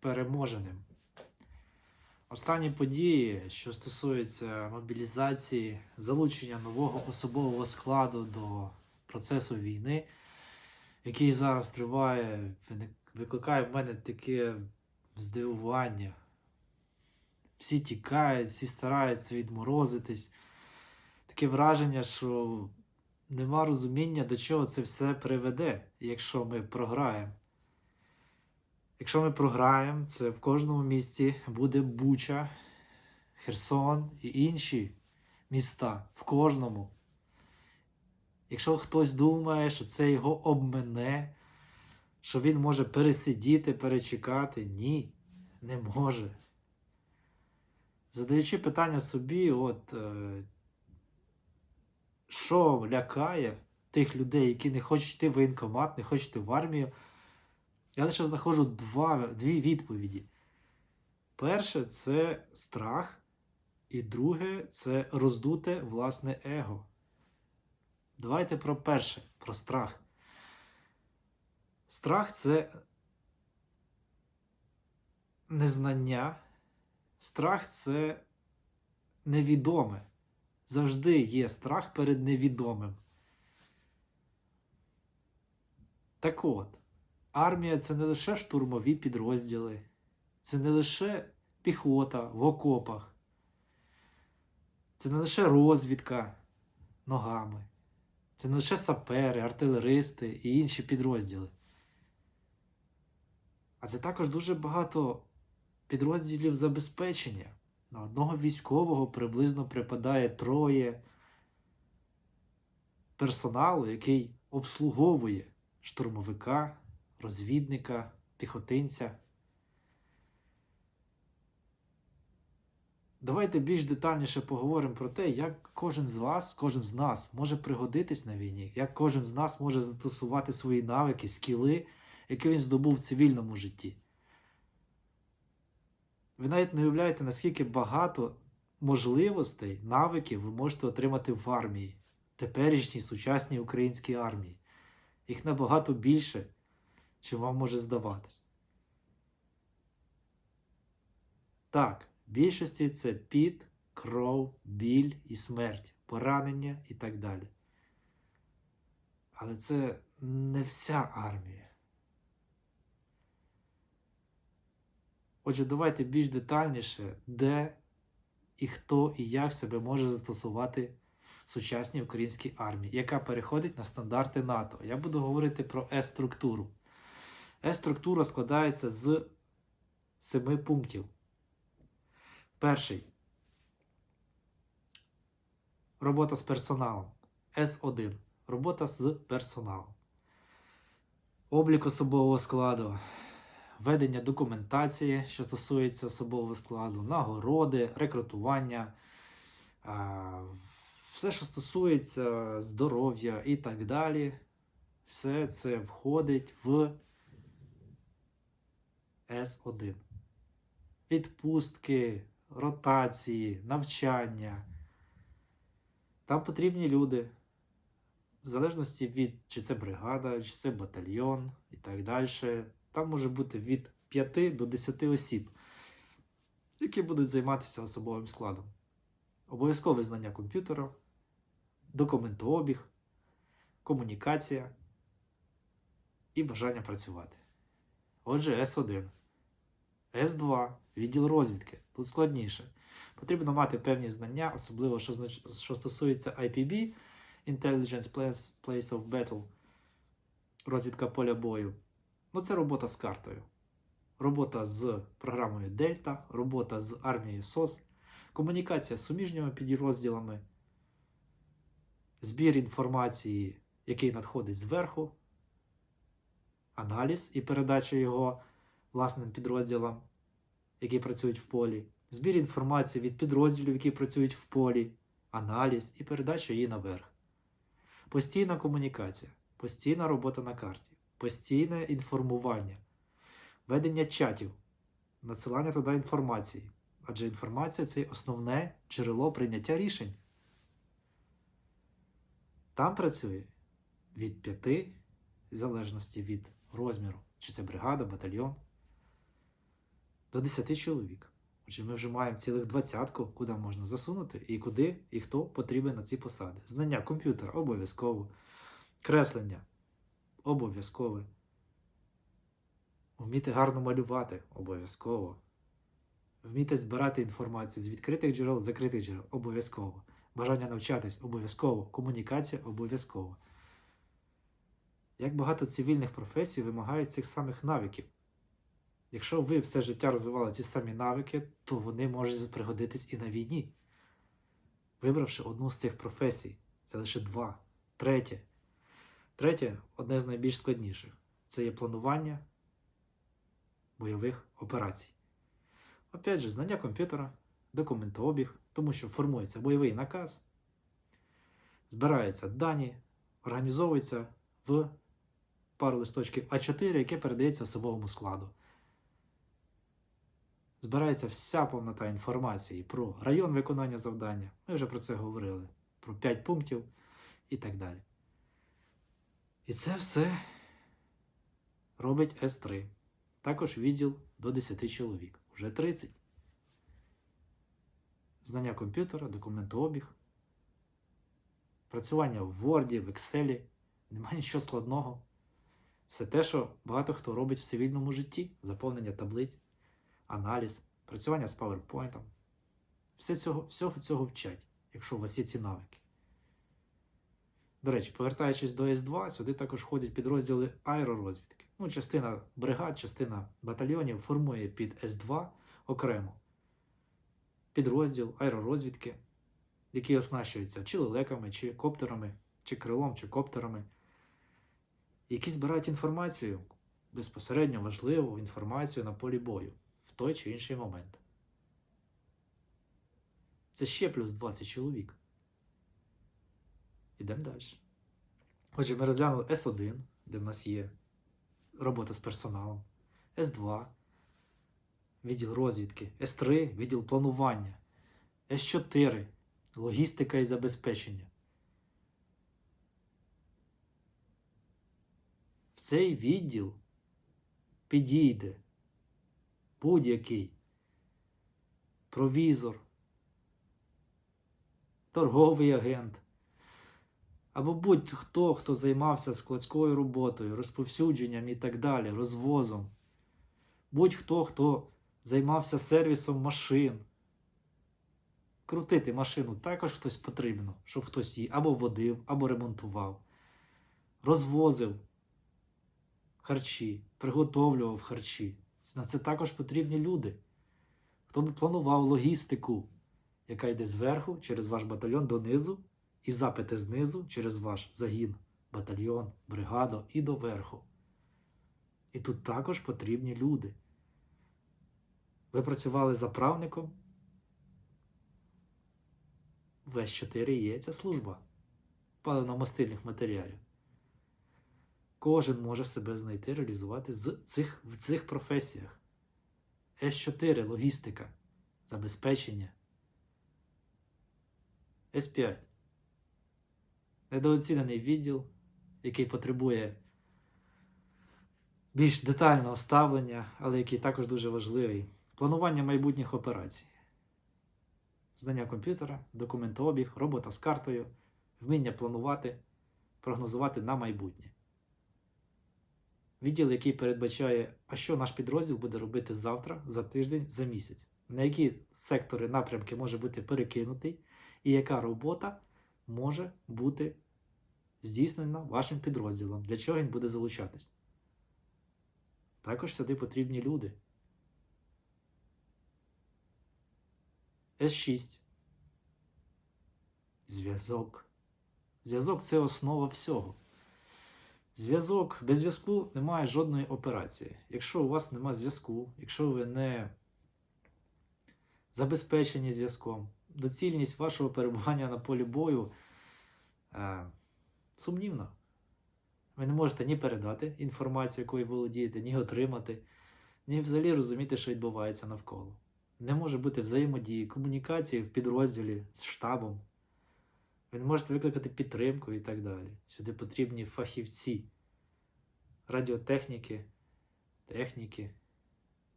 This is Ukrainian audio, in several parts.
переможеним. Останні події, що стосуються мобілізації, залучення нового особового складу до процесу війни, який зараз триває, викликає в мене таке здивування. Всі тікають, всі стараються відморозитись. Таке враження, що нема розуміння, до чого це все приведе, якщо ми програємо. Якщо ми програємо, це в кожному місті буде Буча, Херсон і інші міста. В кожному. Якщо хтось думає, що це його обмене, що він може пересидіти, перечекати, ні, не може. Задаючи питання собі, от е, що лякає тих людей, які не хочуть йти в воєнкомат, не хочуть йти в армію, я лише знаходжу два, дві відповіді. Перше це страх, і друге це роздуте власне его. Давайте про перше, про страх. Страх це незнання. Страх це невідоме. Завжди є страх перед невідомим. Так от, армія це не лише штурмові підрозділи, це не лише піхота в окопах, це не лише розвідка ногами, це не лише сапери, артилеристи і інші підрозділи. А це також дуже багато підрозділів забезпечення. На одного військового приблизно припадає троє персоналу, який обслуговує штурмовика, розвідника, піхотинця. Давайте більш детальніше поговоримо про те, як кожен з вас, кожен з нас може пригодитись на війні, як кожен з нас може застосувати свої навики, скіли, які він здобув в цивільному житті. Ви навіть не уявляєте, наскільки багато можливостей, навиків ви можете отримати в армії, теперішній сучасній українській армії. Їх набагато більше, чим вам може здаватись. Так, в більшості це піт, кров, біль і смерть, поранення і так далі. Але це не вся армія. Отже, давайте більш детальніше, де і хто і як себе може застосувати в сучасній українській армії, яка переходить на стандарти НАТО. Я буду говорити про С-структуру. С-структура складається з семи пунктів. Перший робота з персоналом. С1. Робота з персоналом. Облік особового складу ведення документації, що стосується особового складу, нагороди, рекрутування, все, що стосується здоров'я і так далі, все це входить в С1. Відпустки, ротації, навчання. Там потрібні люди. В залежності від чи це бригада, чи це батальйон і так далі. Там може бути від 5 до 10 осіб, які будуть займатися особовим складом. Обов'язкове знання комп'ютера, документообіг, комунікація і бажання працювати. Отже, С1. С2 відділ розвідки. Тут складніше. Потрібно мати певні знання, особливо що, що стосується IPB, Intelligence Place, Place of Battle, розвідка поля бою. Ну, це робота з картою. Робота з програмою Дельта, робота з армією СОС, комунікація з суміжніми підрозділами, збір інформації, який надходить зверху, аналіз і передача його власним підрозділам, які працюють в полі, збір інформації від підрозділів, які працюють в полі, аналіз і передача її наверх. Постійна комунікація, постійна робота на карті постійне інформування, ведення чатів, надсилання туди інформації. Адже інформація це основне джерело прийняття рішень. Там працює від п'яти, в залежності від розміру, чи це бригада, батальйон, до 10 чоловік. Отже, ми вже маємо цілих двадцятку, куди можна засунути, і куди і хто потрібен на ці посади. Знання комп'ютера обов'язково, креслення обов'язкове. Вміти гарно малювати обов'язково. Вміти збирати інформацію з відкритих джерел, закритих джерел обов'язково. Бажання навчатись обов'язково. Комунікація обов'язково. Як багато цивільних професій вимагають цих самих навиків. Якщо ви все життя розвивали ці самі навики, то вони можуть пригодитись і на війні. Вибравши одну з цих професій, це лише два. Третє. Третє одне з найбільш складніших це є планування бойових операцій. Опять же, знання комп'ютера, документообіг, тому що формується бойовий наказ, збираються дані, організовується в пару листочків А4, яке передається особовому складу. Збирається вся повнота інформації про район виконання завдання. Ми вже про це говорили, про 5 пунктів і так далі. І це все робить С3. Також відділ до 10 чоловік. Вже 30. Знання комп'ютера, документообіг, працювання в Word, в Excel. Немає нічого складного. Все те, що багато хто робить в цивільному житті: заповнення таблиць, аналіз, працювання з PowerPoint. Все цього, всього цього вчать, якщо у вас є ці навики. До речі, повертаючись до С2, сюди також входять підрозділи аеророзвідки. Ну, частина бригад, частина батальйонів формує під С2 окремо підрозділ аеророзвідки, які оснащуються чи лелеками, чи коптерами, чи крилом, чи коптерами, які збирають інформацію, безпосередньо важливу інформацію на полі бою в той чи інший момент. Це ще плюс 20 чоловік. Ідемо далі. Отже, ми розглянули С1, де в нас є робота з персоналом, С2, відділ розвідки, С3, відділ планування, С4, логістика і забезпечення. В цей відділ підійде будь-який провізор, торговий агент або будь-хто, хто займався складською роботою, розповсюдженням і так далі, розвозом, будь-хто, хто займався сервісом машин. Крутити машину також хтось потрібно, щоб хтось її або водив, або ремонтував, розвозив харчі, приготовлював харчі. На це також потрібні люди. Хто би планував логістику, яка йде зверху через ваш батальйон донизу, і запити знизу через ваш загін, батальйон, бригаду і доверху. І тут також потрібні люди. Ви працювали заправником. В С4 є ця служба паливно-мастильних матеріалів. Кожен може себе знайти, реалізувати з цих, в цих професіях. С4 логістика, забезпечення. С5 недооцінений відділ, який потребує більш детального ставлення, але який також дуже важливий. Планування майбутніх операцій. Знання комп'ютера, документообіг, робота з картою, вміння планувати, прогнозувати на майбутнє. Відділ, який передбачає, а що наш підрозділ буде робити завтра, за тиждень, за місяць, на які сектори напрямки може бути перекинутий, і яка робота може бути здійснена вашим підрозділом, для чого він буде залучатись. Також сюди потрібні люди. С6. Зв'язок. Зв'язок це основа всього. Зв'язок без зв'язку немає жодної операції. Якщо у вас немає зв'язку, якщо ви не забезпечені зв'язком, доцільність вашого перебування на полі бою е, сумнівна. Ви не можете ні передати інформацію, якою володієте, ні отримати, ні взагалі розуміти, що відбувається навколо. Не може бути взаємодії, комунікації в підрозділі з штабом. Ви не можете викликати підтримку і так далі. Сюди потрібні фахівці, радіотехніки, техніки,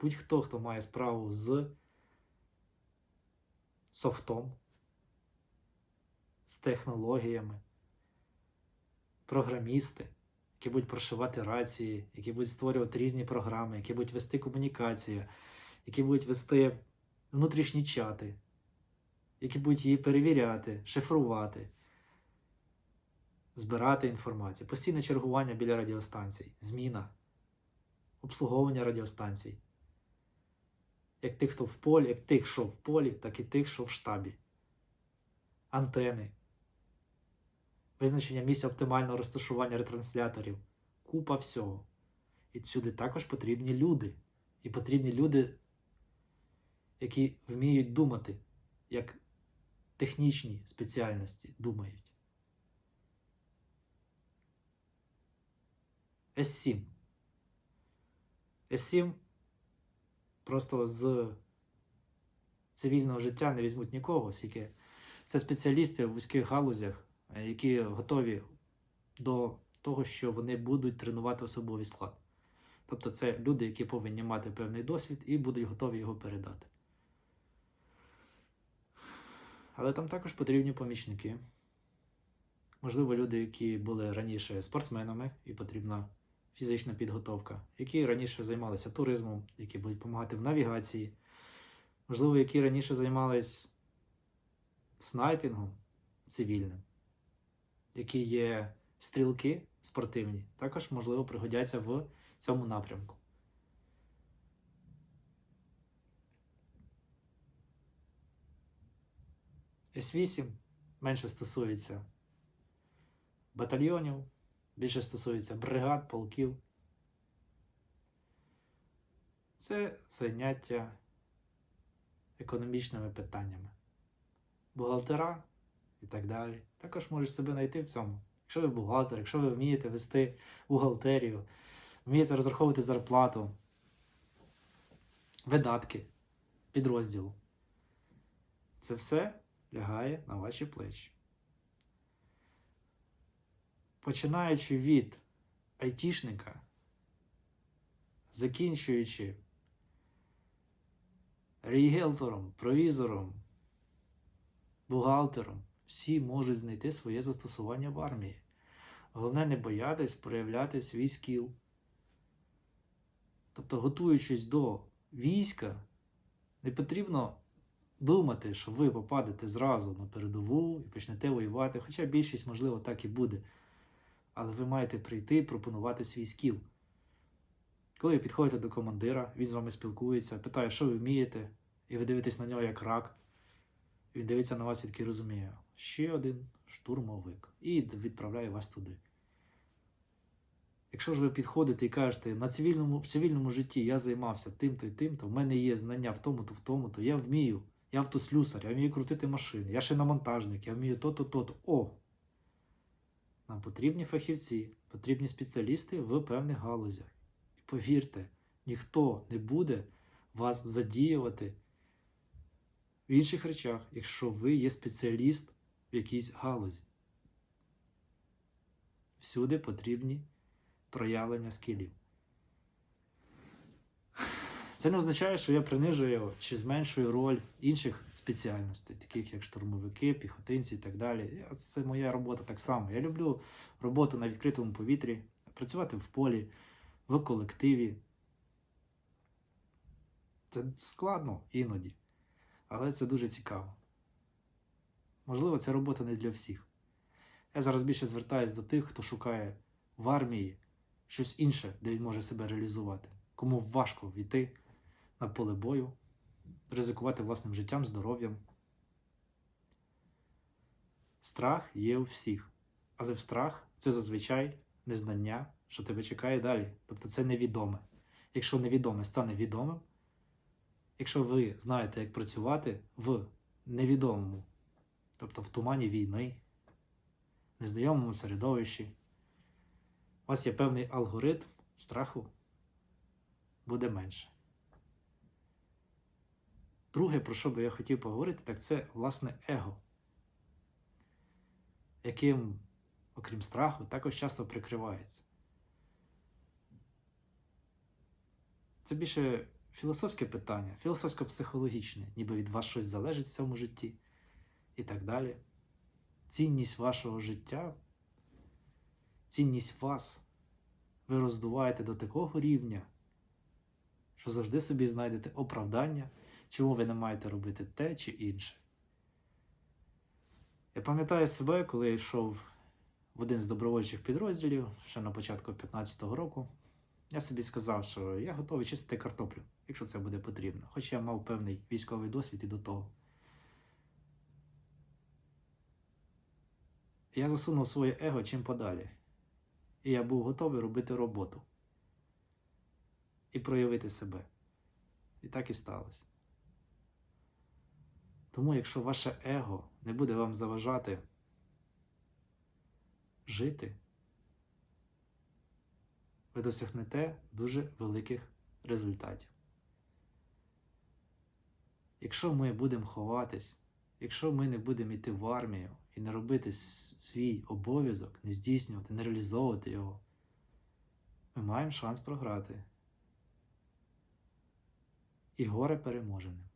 будь-хто, хто має справу з софтом, з технологіями, програмісти, які будуть прошивати рації, які будуть створювати різні програми, які будуть вести комунікацію, які будуть вести внутрішні чати, які будуть її перевіряти, шифрувати, збирати інформацію, постійне чергування біля радіостанцій, зміна, обслуговування радіостанцій. Як тих, хто в полі, як тих, що в полі, так і тих, що в штабі. Антени, визначення місця оптимального розташування ретрансляторів, купа всього. І сюди також потрібні люди. І потрібні люди, які вміють думати, як технічні спеціальності думають. С7. С7 просто з цивільного життя не візьмуть нікого, оскільки це спеціалісти в вузьких галузях, е, які готові до того, що вони будуть тренувати особовий склад. Тобто це люди, які повинні мати певний досвід і будуть готові його передати. Але там також потрібні помічники. Можливо, люди, які були раніше спортсменами і потрібна фізична підготовка, які раніше займалися туризмом, які будуть допомагати в навігації, можливо, які раніше займались снайпінгом цивільним, які є стрілки спортивні, також, можливо, пригодяться в цьому напрямку. С8 менше стосується батальйонів, більше стосується бригад, полків. Це заняття економічними питаннями. Бухгалтера і так далі. Також можеш себе знайти в цьому. Якщо ви бухгалтер, якщо ви вмієте вести бухгалтерію, вмієте розраховувати зарплату, видатки підрозділу. Це все лягає на ваші плечі. Починаючи від айтішника, закінчуючи рігелтором, провізором, бухгалтером, всі можуть знайти своє застосування в армії. Головне не боятись проявляти свій скіл. Тобто, готуючись до війська, не потрібно думати, що ви попадете зразу на передову і почнете воювати, хоча більшість, можливо, так і буде. Але ви маєте прийти і пропонувати свій скіл. Коли ви підходите до командира, він з вами спілкується, питає, що ви вмієте, і ви дивитесь на нього як рак. Він дивиться на вас і такий розуміє, ще один штурмовик. І відправляє вас туди. Якщо ж ви підходите і кажете, на цивільному, в цивільному житті я займався тим-то і тим-то, в мене є знання в тому-то, в тому-то, я вмію, я автослюсар, я вмію крутити машини, я шиномонтажник, я вмію то-то, то-то. О! Нам потрібні фахівці, потрібні спеціалісти в певних галузях. І повірте, ніхто не буде вас задіювати в інших речах, якщо ви є спеціаліст в якійсь галузі. Всюди потрібні проявлення скілів. Це не означає, що я принижую чи зменшую роль інших спеціальностей, таких як штурмовики, піхотинці і так далі. Це моя робота так само. Я люблю роботу на відкритому повітрі, працювати в полі, в колективі. Це складно іноді, але це дуже цікаво. Можливо, ця робота не для всіх. Я зараз більше звертаюся до тих, хто шукає в армії щось інше, де він може себе реалізувати. Кому важко війти на поле бою, ризикувати власним життям, здоров'ям. Страх є у всіх, але в страх це зазвичай незнання, що тебе чекає далі. Тобто це невідоме. Якщо невідоме стане відомим, якщо ви знаєте, як працювати в невідомому, тобто в тумані війни, незнайомому середовищі, у вас є певний алгоритм страху буде менше. Друге, про що би я хотів поговорити, так це власне его, яким, окрім страху, також часто прикривається. Це більше Філософське питання, філософсько-психологічне, ніби від вас щось залежить в цьому житті і так далі. Цінність вашого життя, цінність вас ви роздуваєте до такого рівня, що завжди собі знайдете оправдання, чому ви не маєте робити те чи інше. Я пам'ятаю себе, коли я йшов в один з добровольчих підрозділів ще на початку 15-го року. Я собі сказав, що я готовий чистити картоплю, якщо це буде потрібно. Хоч я мав певний військовий досвід і до того. Я засунув своє его чим подалі. І я був готовий робити роботу і проявити себе. І так і сталося. Тому, якщо ваше его не буде вам заважати жити, ви досягнете дуже великих результатів. Якщо ми будемо ховатись, якщо ми не будемо йти в армію і не робити свій обов'язок, не здійснювати, не реалізовувати його, ми маємо шанс програти. І горе переможене.